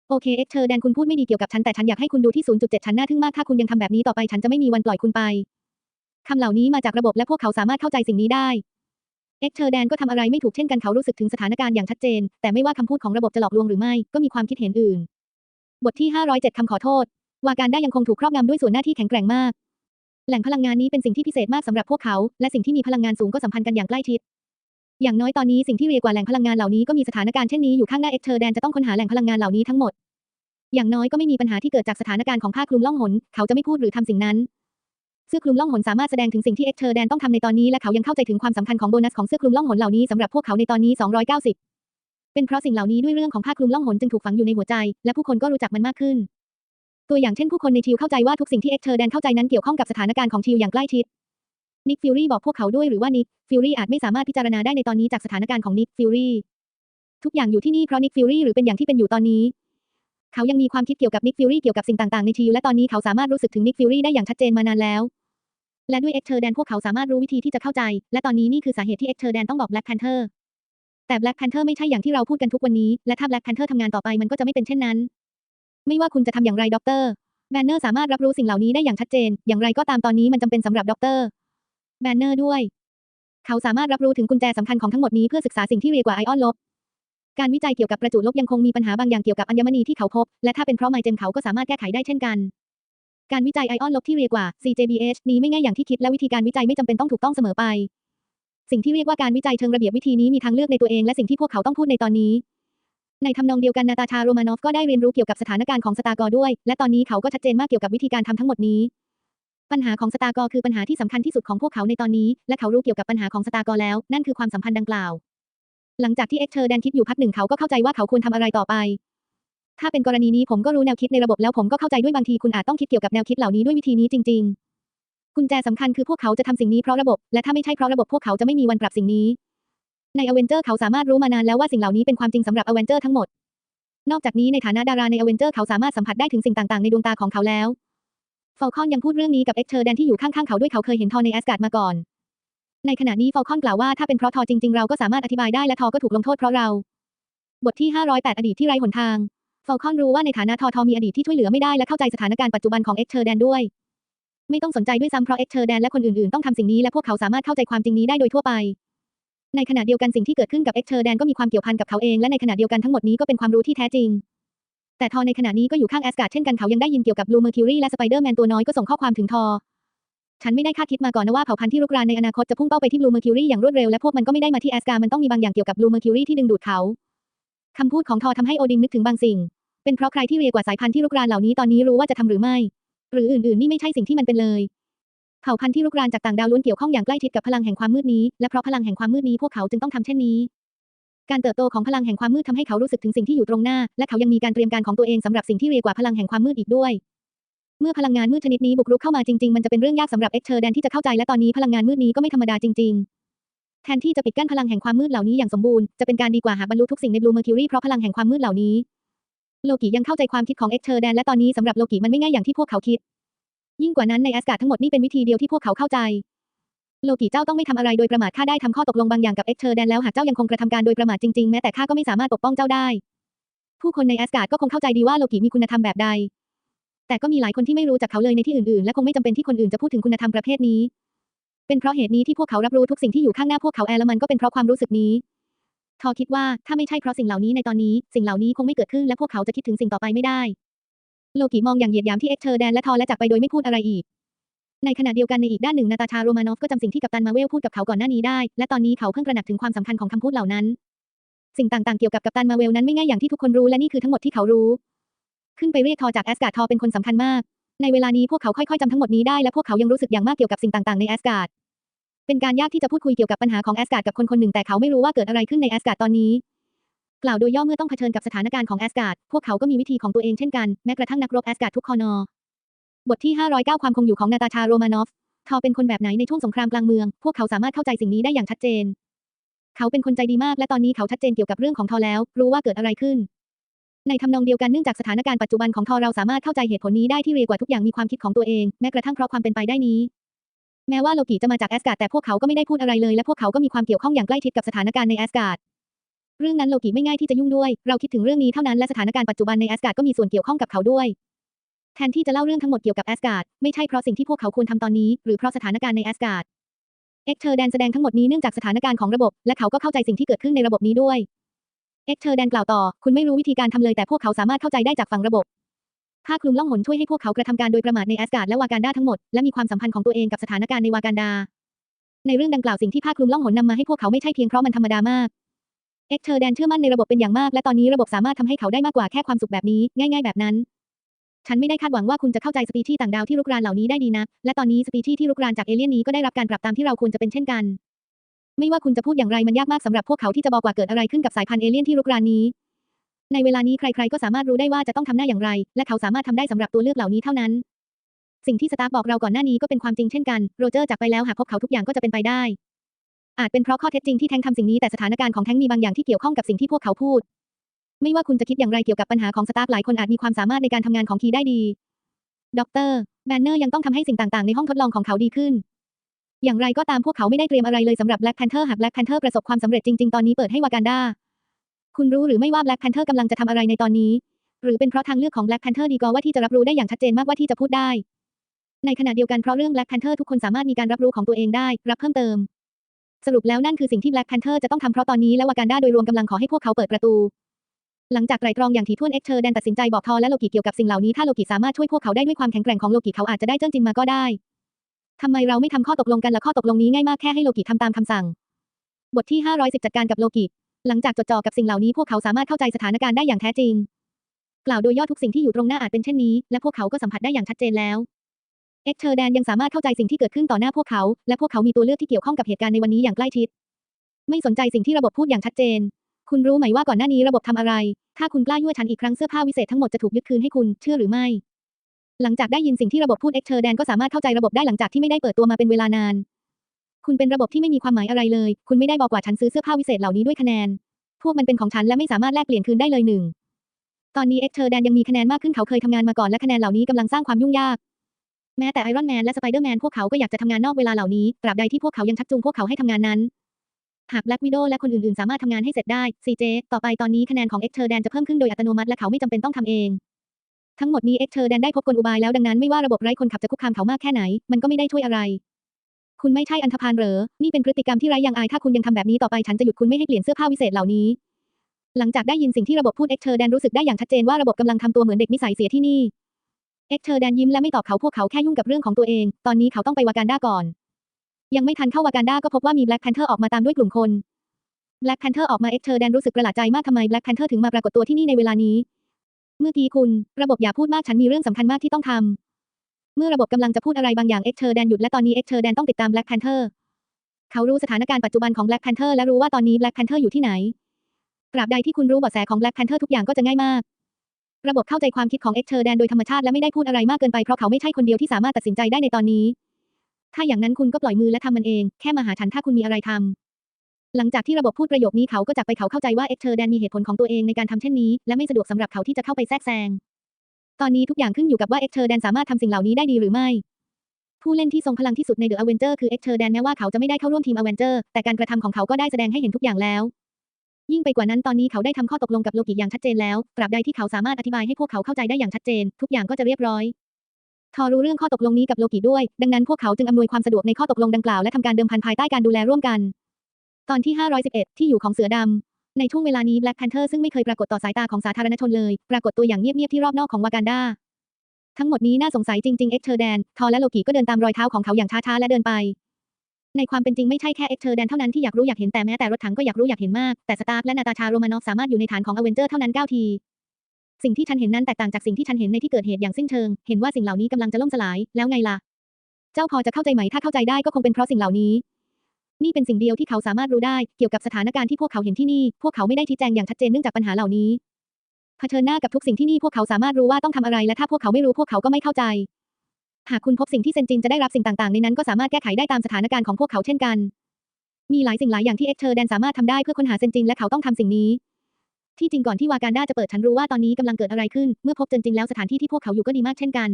โอเคเอ็กเทอร์แดนคุณพูดไม่ดีเกี่ยวกับฉันแต่ฉันอยากให้คุณดูที่ 0.7 ฉันน่าทึ่งมากถ้าคุณยังทำแบบนี้ต่อไปฉันจะไม่มีวันปล่อยคุณไปคำเหล่านี้มาจากระบบและพวกเขาสามารถเข้าใจสิ่งนี้ได้ เอ็กเทอร์แดนก็ทำอะไรไม่ถูกเช่นกันเขารู้สึกถึงสถานการณ์อย่างชัดเจน แต่ไม่ว่าคำพูดของระบบจะหลอกลวงหรือไม่ ก็มีความคิดเห็นอื่น บทที่ 507คำขอโทษ วาการได้ยังคงถูกครอบงำด้วยส่วนหน้าที่แข็งแกร่งมาก แหล่งพลังงานนี้เป็นสิ่งที่พิเศษมากสำหรับพวกเขา และสิ่งที่มีพลังงานสูงก็สัมพันธ์กันอย่างใกล้ชิด อย่างน้อยตอนนี้สิ่งที่เรียกว่าแหล่งพลังงานเหล่านี้ก็มีสถานการณ์เช่นนี้อยู่ข้างหน้าเอ็กเทอร์แดนจะต้องค้นหาแหล่งพลังงานเหล่านี้ทั้งหมด อย่างน้อยก็ไม่มีปัญหาที่เกิดจากสถานการณ์ของผ้าคลุมล่องหน เขาจะไม่พูดหรือทำสิ่งนั้น เสื้อคลุมล่องหนสามารถแสดงถึงสิ่งที่เอ็กเทอร์แดนต้องทำในตอนนี้และเขายังเข้าใจถึงความสำคัญของโบนัสของเสื้อคลุมล่องหนเหล่านี้สำหรับพวกเขาในตอนนี้ 290 เป็นเพราะสิ่งเหล่านี้ด้วยเรื่องของผ้าคลุมล่องหนจึงถูกฝังอยู่ในหัวใจ และผู้คนก็รู้จักมันมากขึ้น ตัวอย่างเช่นผู้คนในทิวเข้าใจว่าทุกสิ่งที่เอ็กเทอร์แดนเข้าใจนั้นเกี่ยวข้องกับสถานการณ์ของทิวอย่างใกล้ชิดนิกฟิวรี่บอกพวกเขาด้วยหรือว่านิกฟิวรี่อาจไม่สามารถพิจารณาได้ในตอนนี้จากสถานการณ์ของนิกฟิวรี่ทุกอย่างอยู่ที่นี่เพราะนิกฟิวรี่หรือเป็นอย่างที่เป็นอยู่ตอนนี้ เขายังมีความคิดเกี่ยวกับนิกฟิวรี่เกี่ยวกับสิ่งต่างๆในทีวและตอนนี้เขาสามารถรู้สึกถึงนิกฟิวรี่ได้อย่างชัดเจนมานานแล้ว และด้วยเอ็กเทอร์แดนพวกเขาสามารถรู้วิธีที่จะเข้าใจ และตอนนี้นี่คือสาเหตุที่เอ็กเทอร์แดนต้องบอกแบล็กแพนเทอร์แต่แบล็กแพนเทอร์ไม่ใช่อย่างที่เราพูดกันทุกวันนี้ และถ้าแบล็กแพนเทอร์ทำงานต่อไปมันก็จะไม่เป็นเช่นนั้น ไม่ว่าคุณจะทำอย่างไรด็อกเตอร์แบนเนอร์สามารถรับรู้สิ่งเหล่านี้ได้อย่างชัดเจน อย่างไรก็ตามตอนนี้มันจำเป็นสำหรับด็อกเตอร์แบนเนอร์ด้วย เขาสามารถรับรู้ถึงกุญแจสำคัญของทั้งหมดนี้เพื่อศึกษาสิ่งที่เรียกว่าไอออนลบการวิจัยเกี่ยวกับประจุลบยังคงมีปัญหาบางอย่างเกี่ยวกับอัญมณีที่เขาพบ และถ้าเป็นเพราะไมเจมเขาก็สามารถแก้ไขได้เช่นกัน การวิจัยไอออนลบที่เรียกว่า CJBH นี้ไม่ง่ายอย่างที่คิดและวิธีการวิจัยไม่จำเป็นต้องถูกต้องเสมอไป สิ่งที่เรียกว่าการวิจัยเชิงระเบียบวิธีนี้มีทางเลือกในตัวเองและสิ่งที่พวกเขาต้องพูดในตอนนี้ ในทำนองเดียวกันนาตาชาโรมานอฟก็ได้เรียนรู้เกี่ยวกับสถานการณ์ของสตากอร์ด้วย และตอนนี้เขาก็ชัดเจนมากเกี่ยวกับวิธีการทำทั้งหมดนี้ ปัญหาของสตากอร์คือปัญหาที่สำคัญที่สุดของพวกเขาในตอนนี้ และเขารู้เกี่ยวกับปัญหาของสตากอร์แล้ว นั่นคือความสัมพันธ์ดังกล่าว หลังจากที่เอ็กเชอร์แดนคิดอยู่พักหนึ่งเขาก็เข้าใจว่าเขาควรทำอะไรต่อไป ถ้าเป็นกรณีนี้ผมก็รู้แนวคิดในระบบแล้วผมก็เข้าใจด้วยบางทีคุณอาจต้องคิดเกี่ยวกับแนวคิดเหล่านี้ด้วยวิธีนี้จริง ๆ กุญแจสำคัญคือพวกเขาจะทำสิ่งนี้เพราะระบบ และถ้าไม่ใช่เพราะระบบพวกเขาจะไม่มีวันปรับสิ่งนี้ ในอเวนเจอร์เขาสามารถรู้มานานแล้วว่าสิ่งเหล่านี้เป็นความจริงสำหรับอเวนเจอร์ทั้งหมด นอกจากนี้ในฐานะดาราในอเวนเจอร์เขาสามารถสัมผัสได้ถึงสิ่งต่างๆในดวงตาของเขาแล้วฟอลคอนยังพูดเรื่องนี้กับเอ็กเชอร์แดนที่อยู่ข้างๆเขาด้วยเขาเคยเห็นทอในแอสการ์ดมาก่อน ในขณะนี้ฟอลคอนกล่าวว่าถ้าเป็นเพราะทอจริงๆเราก็สามารถอธิบายได้และทอก็ถูกลงโทษเพราะเรา บทที่ 508 อดีตที่ไร้หนทาง ฟอลคอนรู้ว่าในฐานะทอทอมีอดีตที่ช่วยเหลือไม่ได้และเข้าใจสถานการณ์ปัจจุบันของเอ็กเชอร์แดนด้วย ไม่ต้องสนใจด้วยซ้ำเพราะเอ็กเชอร์แดนและคนอื่นๆต้องทำสิ่งนี้และพวกเขาสามารถเข้าใจความจริงนี้ได้โดยทั่วไป ในขณะเดียวกันสิ่งที่เกิดขึ้นกับเอ็กเชอร์แดนก็มีความเกี่ยวพันกับเขาเองและในขณะเดียวกันทั้งหมดนี้ก็เป็นความรู้ที่แท้จริง แต่ทอในขณะนี้ก็อยู่ข้างแอสการ์ดเช่นกันเขายังได้ยินเกี่ยวกับบลูเมอร์คิวรีและสไปเดอร์แมนตัวน้อยก็ส่งข้อความถึงทอฉันไม่ได้คาดคิดมาก่อนนะว่าเผ่าพันธุ์ที่รุกรานในอนาคตจะพุ่งเป้าไปที่บลูเมอร์คิวรีอย่างรวดเร็วและพวกมันก็ไม่ได้มาที่แอสการ์มันต้องมีบางอย่างเกี่ยวกับบลูเมอร์คิวรีที่ดึงดูดเขาคำพูดของทอทำให้โอดินนึกถึงบางสิ่ง เป็นเพราะใครที่เรียกว่าสายพันธุ์ที่รุกรานเหล่านี้ตอนนี้รู้ว่าจะทำหรือไม่ หรืออื่นๆ นี่ไม่ใช่สิ่งที่มันเป็นเลยเผ่าพันธุ์ที่รุกรานจากต่างดาวล้วนเกี่ยวข้องอย่างใกล้ชิดกับพลังแห่งความมืดนี้ และเพราะพลังแห่งความมืดนี้พวกเขาจึงต้องทำเช่นนี้ การเติบโตของพลังแห่งความมืดทำให้เขารู้สึกถึงสิ่งที่อยู่ตรงหน้า และเขายังมีการเตรียมการของตัวเองสำหรับสิ่งที่เรียกว่าพลังแห่งความมืดอีกด้วย เมื่อพลังงานมืดชนิดนี้บุกรุกเข้ามาจริงๆ มันจะเป็นเรื่องยากสำหรับเอ็กเชอร์แดนที่จะเข้าใจและตอนนี้พลังงานมืดนี้ก็ไม่ธรรมดาจริง ๆ แทนที่จะปิดกั้นพลังแห่งความมืดเหล่านี้อย่างสมบูรณ์จะเป็นการดีกว่าหากบรรลุทุกสิ่งในบลูเมอร์คิวรีเพราะพลังแห่งความมืดเหล่านี้ โลกิยังเข้าใจความคิดของเอ็กเชอร์แดนและตอนนี้สำหรับโลกิมันไม่ง่ายอย่างที่พวกเขาคิด ยิ่งกว่านั้นในแอสการ์ดทั้งหมดนี่เป็นวิธีเดียวที่พวกเขาเข้าใจ โลกิเจ้าต้องไม่ทำอะไรโดยประมาทข้าได้ทำข้อตกลงบางอย่างกับเอ็กเชอร์แดนแล้วหากเจ้ายังคงกระทำการโดยประมาทจริงๆแม้แต่ข้าก็ไม่สามารถปกป้องเจ้าได้ ผู้คนในแอสการ์ดก็คงเข้าใจดีว่าโลกิมีคุณธรรมแบบใด แต่ก็มีหลายคนที่ไม่รู้จักเขาเลยในที่อื่นๆ และคงไม่จำเป็นที่คนอื่นจะพูดถึงคุณธรรมประเภทนี้ เป็นเพราะเหตุนี้ที่พวกเขารับรู้ทุกสิ่งที่อยู่ข้างหน้าพวกเขาแอร์แลมันก็เป็นเพราะความรู้สึกนี้ ทอคิดว่าถ้าไม่ใช่เพราะสิ่งเหล่านี้ในตอนนี้ สิ่งเหล่านี้คงไม่เกิดขึ้นและพวกเขาจะคิดถึงสิ่งต่อไปไม่ได้ โลกิมองอย่างเหยียดหยามที่เอ็กเชอร์แดนและทอและจากไปโดยไม่พูดอะไรอีก ในขณะเดียวกันในอีกด้านหนึ่งนาตาชาโรมานอฟก็จำสิ่งที่กัปตันมาเวลพูดกับเขาก่อนหน้านี้ได้ และตอนนี้เขาเพิ่งตระหนักถึงความสำคัญของคำพูดเหล่านั้น สิ่งต่างๆเกี่ยวกับกัปตันมาเวลนั้นไม่ง่ายอย่างที่ทุกคนรู้และนี่คือทั้งหมดที่เขารู้ ขึ้นไปเรียกทอจากแอสการ์ทอเป็นคนสำคัญมาก ในเวลานี้พวกเขาค่อยๆจำทั้งหมดนี้ได้และพวกเขายังรู้สึกอย่างมากเกี่ยวกับสิ่งต่างๆในแอสการ์ด เป็นการยากที่จะพูดคุยเกี่ยวกับปัญหาของแอสการ์ดกับคนคนหนึ่งแต่เขาไม่รู้ว่าเกิดอะไรขึ้นในแอสการ์ดตอนนี้ กล่าวโดยย่อเมื่อต้องเผชิญกับสถานการณ์ของแอสการ์ดพวกเขาก็มีวิธีของตัวเองเช่นกันแม้กระทั่งนักรบแอสการ์ดทุกคอนอบทที่ 509 ความคงอยู่ของนาตาชาโรมานอฟทอเป็นคนแบบไหนในช่วงสงครามกลางเมือง พวกเขาสามารถเข้าใจสิ่งนี้ได้อย่างชัดเจน เขาเป็นคนใจดีมากและตอนนี้เขาชัดเจนเกี่ยวกับเรื่องของทอแล้ว รู้ว่าเกิดอะไรขึ้น ในทำนองเดียวกันเนื่องจากสถานการณ์ปัจจุบันของทอเราสามารถเข้าใจเหตุผลนี้ได้ที่เรียกว่าทุกอย่างมีความคิดของตัวเอง แม้กระทั่งเพราะความเป็นไปได้นี้ แม้ว่าโลกิจะมาจากแอสการ์ดแต่พวกเขาก็ไม่ได้พูดอะไรเลย และพวกเขาก็มีความเกี่ยวข้องอย่างใกล้ชิดกับสถานการณ์ในแอสการ์ดเรื่องนั้นโลกิไม่ง่ายที่จะยุ่งด้วย เราคิดถึงเรื่องนี้เท่านั้นและสถานการณ์ปัจจุบันในแอสการ์ดก็มีส่วนเกี่ยวข้องกับเขาด้วยแทนที่จะเล่าเรื่องทั้งหมดเกี่ยวกับแอสการ์ดไม่ใช่เพราะสิ่งที่พวกเขาควรทำตอนนี้ หรือเพราะสถานการณ์ในแอสการ์ดเอ็กเชอร์แดนแสดงทั้งหมดนี้เนื่องจากสถานการณ์ของระบบ และเขาก็เข้าใจสิ่งที่เกิดขึ้นในระบบนี้ด้วยเอ็กเชอร์แดนกล่าวต่อ คุณไม่รู้วิธีการทำเลยแต่พวกเขาสามารถเข้าใจได้จากฝั่งระบบ ผ้าคลุมล่องหนช่วยให้พวกเขากระทำการโดยประมาทในแอสการ์ดและวากันดาทั้งหมด และมีความสัมพันธ์ของตัวเองกับสถานการณ์ในวากันดา ในเรื่องดังกล่าวสิ่งที่ผ้าคลุมล่องหนนำมาให้พวกเขาไม่ใช่เพียงเพราะมันธรรมดามาก เอ็กเชอร์แดนเชื่อมั่นในระบบเป็นอย่างมาก และตอนนี้ระบบสามารถทำให้เขาได้มากกว่าแค่ความสุขแบบนี้ ง่าย ๆ แบบนั้น ฉันไม่ได้คาดหวังว่าคุณจะเข้าใจสปีชีส์ต่างดาวที่รุกรานเหล่านี้ได้ดีนะ และตอนนี้สปีชีส์ที่รุกรานจากเอเลี่ยนนี้ก็ได้รับการปรับตามที่เราควรจะเป็นเช่นกัน ไม่ว่าคุณจะพูดอย่างไรมันยากมากสำหรับพวกเขาที่จะบอกว่าเกิดอะไรขึ้นกับสายพันธุ์เอเลี่ยนที่รุกรานนี้ ในเวลานี้ใครๆก็สามารถรู้ได้ว่าจะต้องทำหน้าอย่างไร และเขาสามารถทำได้สำหรับตัวเลือกเหล่านี้เท่านั้น สิ่งที่สตาฟบอกเราก่อนหน้านี้ก็เป็นความจริงเช่นกัน โรเจอร์จากไปแล้วหากพบเขาทุกอย่างก็จะเป็นไปได้ อาจเป็นเพราะข้อเท็จจริงที่แทงทำสิ่งนี้แต่สถานการณ์ของแทงมีบางอย่างที่เกี่ยวข้องกับสิ่งที่พวกเขาพูด ไม่ว่าคุณจะคิดอย่างไรเกี่ยวกับปัญหาของสตาฟหลายคนอาจมีความสามารถในการทำงานของคีได้ดีด็อกเตอร์แบนเนอร์ยังต้องทำให้สิ่งต่างๆ ในห้องทดลองของเขาดีขึ้น อย่างไรก็ตามพวกเขาไม่ได้เตรียมอะไรเลยสำหรับ Black Panther หาก Black Panther ประสบความสำเร็จจริงๆตอนนี้เปิดให้วากันดา คุณรู้หรือไม่ว่า Black Panther กำลังจะทำอะไรในตอนนี้ หรือเป็นเพราะทางเลือกของ Black Panther ดีกว่าว่าที่จะรับรู้ได้อย่างชัดเจนมากว่าที่จะพูดได้ ในขณะเดียวกันเพราะเรื่อง Black Panther ทุกคนสามารถมีการรับรู้ของตัวเองได้ รับเพิ่มเติม สรุปแล้วนั่นคือสิ่งที่ Black Panther จะต้องทำเพราะตอนนี้และวากันดาโดยรวมกำลังขอให้พวกเขาเปิดประตู หลังจากไตรตรองอย่างถี่ถ้วนเอ็กเชอร์แดนตัดสินใจบอกทอและโลกิเกี่ยวกับสิ่งเหล่านี้ถ้าโลกิสามารถช่วยพวกเขาได้ด้วยความแข็งแกร่งของโลกิเขาอาจจะได้เจิ้นจินมาก็ได้ทำไมเราไม่ทำข้อตกลงกันละข้อตกลงนี้ง่ายมากแค่ให้โลกิทำตามคำสั่ง บทที่ 510 จัดการกับโลกิ หลังจากจดจ่อกับสิ่งเหล่านี้พวกเขาสามารถเข้าใจสถานการณ์ได้อย่างแท้จริง กล่าวโดยย่อทุกสิ่งที่อยู่ตรงหน้าอาจเป็นเช่นนี้ และพวกเขาก็สัมผัสได้อย่างชัดเจนแล้ว เอ็กเชอร์แดนยังสามารถเข้าใจสิ่งที่เกิดขึ้นต่อหน้าพวกเขา และพวกเขามีตัวเลือกที่เกี่ยวข้องกับเหตุการณ์ในวันนี้อย่างใกล้ชิด ไม่สนใจสิ่งที่ระบบพูดอย่างชัดเจน คุณรู้ไหมว่าก่อนหน้านี้ระบบทำอะไร ถ้าคุณกล้ายั่วฉันอีกครั้งเสื้อผ้าวิเศษทั้งหมดจะถูกยึดคืนให้คุณ เชื่อหรือไม่ หลังจากได้ยินสิ่งที่ระบบพูดเอ็กเชอร์แดนก็สามารถเข้าใจระบบได้หลังจากที่ไม่ได้เปิดตัวมาเป็นเวลานาน คุณเป็นระบบที่ไม่มีความหมายอะไรเลย คุณไม่ได้บอกว่าฉันซื้อเสื้อผ้าวิเศษเหล่านี้ด้วยคะแนน พวกมันเป็นของฉันและไม่สามารถแลกเปลี่ยนคืนได้เลยหนึ่ง ตอนนี้เอ็กเชอร์แดนยังมีคะแนนมากขึ้นเขาเคยทำงานมาก่อนและคะแนนเหล่านี้กำลังสร้างความยุ่งยาก แม้แต่ไอรอนแมนและสไปเดอร์แมนพวกเขาก็อยากจะทำงานนอกเวลาเหล่านี้ ตราบใดที่พวกเขายังชักจูงพวกเขาให้ทำงานนั้น หากแบล็กวิดโอและคนอื่นๆ สามารถทำงานให้เสร็จได้ CJ ต่อไปตอนนี้คะแนนของเอ็กเชอร์แดนจะเพิ่มขึ้นโดยอัตโนมัติและเขาไม่จำเป็นต้องทำเองทั้งหมดนี้เอ็กเชอร์แดนได้พบกลอุบายแล้วดังนั้นไม่ว่าระบบไร้คนขับจะคุกคามเขามากแค่ไหน มันก็ไม่ได้ช่วยอะไร คุณไม่ใช่อันธพาลเหรอ นี่เป็นพฤติกรรมที่ไร้ยางอาย ถ้าคุณยังทำแบบนี้ต่อไปฉันจะหยุดคุณไม่ให้เปลี่ยนเสื้อผ้าวิเศษเหล่านี้ หลังจากได้ยินสิ่งที่ระบบพูดเอ็กเชอร์แดนรู้สึกได้อย่างชัดเจนว่าระบบกำลังทำตัวเหมือนเด็กนิสัยเสียที่นี่ เอ็กเชอร์แดนยิ้มและไม่ตอบเขาพวกเขาแค่ยุ่งกับเรื่องของตัวเอง ตอนนี้เขาต้องไปวากันด้าก่อน ยังไม่ทันเข้าวากันด้าก็พบว่ามีแบล็กแพนเทอร์ออกมาตามด้วยกลุ่มคนแบล็กแพนเทอร์ออกมาเอ็กเชอร์แดนรู้สึกประหลาดใจมากทำไมแบล็กแพนเทอร์ถึงมาปรากฏตัวที่นี่ในเวลานี้ เมื่อกี้คุณ ระบบอย่าพูดมากฉันมีเรื่องสำคัญมากที่ต้องทำ เมื่อระบบกำลังจะพูดอะไรบางอย่างเอ็กเชอร์แดนหยุดและตอนนี้เอ็กเชอร์แดนต้องติดตามแบล็กแพนเทอร์เขารู้สถานการณ์ปัจจุบันของแบล็กแพนเทอร์และรู้ว่าตอนนี้แบล็กแพนเทอร์อยู่ที่ไหนตราบใดที่คุณรู้เบาะแสของ Black Panther ทุกอย่างก็จะง่ายมาก ระบบเข้าใจความคิดของเอ็กเชอร์แดนโดยธรรมชาติและไม่ได้พูดอะไรมากเกินไปเพราะเขาไม่ใช่คนเดียวที่สามารถตัดสินใจได้ในตอนนี้ ถ้าอย่างนั้นคุณก็ปล่อยมือและทำมันเอง แค่มาหาฉันถ้าคุณมีอะไรทำหลังจากที่ระบบพูดประโยคนี้เขาก็จากไปเขาเข้าใจว่าเอ็กเชอร์แดนมีเหตุผลของตัวเองในการทำเช่นนี้ และไม่สะดวกสำหรับเขาที่จะเข้าไปแทรกแซง ตอนนี้ทุกอย่างขึ้นอยู่กับว่าเอ็กเชอร์แดนสามารถทำสิ่งเหล่านี้ได้ดีหรือไม่ ผู้เล่นที่ทรงพลังที่สุดในเดอะอเวนเจอร์คือเอ็กเชอร์แดนแม้ว่าเขาจะไม่ได้เข้าร่วมทีมอเวนเจอร์แต่การกระทำของเขาก็ได้แสดงให้เห็นทุกอย่างแล้ว ยิ่งไปกว่านั้นตอนนี้เขาได้ทำข้อตกลงกับโลกิอย่างชัดเจนแล้วตราบใดที่เขาสามารถอธิบายให้พวกเขาเข้าใจได้อย่างชัดเจน ทุกอย่างก็จะเรียบร้อยทอรู้เรื่องข้อตกลงนี้กับโลกิด้วย ดังนั้นพวกเขาจึงอำนวยความสะดวกในข้อตกลงดังกล่าวและทำการเดิมพันภายใต้การดูแลร่วมกัน ตอนที่ 511 ที่อยู่ของเสือดำ ในช่วงเวลานี้ Black Panther ซึ่งไม่เคยปรากฏต่อสายตาของสาธารณชนเลย ปรากฏตัวอย่างเงียบๆที่รอบนอกของวากันดา ทั้งหมดนี้น่าสงสัยจริงๆ เอ็กเชอร์แดน ทอและโลกิก็เดินตามรอยเท้าของเขาอย่างช้าๆ และเดินไป ในความเป็นจริงไม่ใช่แค่เอ็กเชอร์แดนเท่านั้นที่อยากรู้อยากเห็นแต่แม้แต่รถถังก็อยากรู้อยากเห็นมาก แต่สตาร์กและนาตาชาโรมานอฟสามารถอยู่ในฐานของอเวนเจอร์เท่านั้น9ทีสิ่งที่ฉันเห็นนั้นแตกต่างจากสิ่งที่ฉันเห็นในที่เกิดเหตุอย่างสิ้นเชิง เห็นว่าสิ่งเหล่านี้กำลังจะล่มสลาย แล้วไงล่ะ เจ้าพอจะเข้าใจไหม ถ้าเข้าใจได้ก็คงเป็นเพราะสิ่งเหล่านี้ นี่เป็นสิ่งเดียวที่เขาสามารถรู้ได้เกี่ยวกับสถานการณ์ที่พวกเขาเห็นที่นี่ พวกเขาไม่ได้ชี้แจงอย่างชัดเจนเนื่องจากปัญหาเหล่านี้ เผชิญหน้ากับทุกสิ่งที่นี่พวกเขาสามารถรู้ว่าต้องทำอะไร และถ้าพวกเขาไม่รู้พวกเขาก็ไม่เข้าใจ หากคุณพบสิ่งที่เซนจินจะได้รับสิ่งต่างๆ ในนั้นก็สามารถแก้ไขได้ตามสถานการณ์ของพวกเขาเช่นกัน มีหลายสิ่งหลายอย่างที่เอ็กเชอร์แดนสามารถทำได้เพื่อค้นหาเซนจินและเขาต้องทำสิ่งนี้ ที่จริงก่อนที่วากันดาจะเปิดฉันรู้ว่าตอนนี้กำลังเกิดอะไรขึ้น เมื่อพบเซนจินแล้วสถานที่ที่พวกเขาอยู่ก็ดีมากเช่นกัน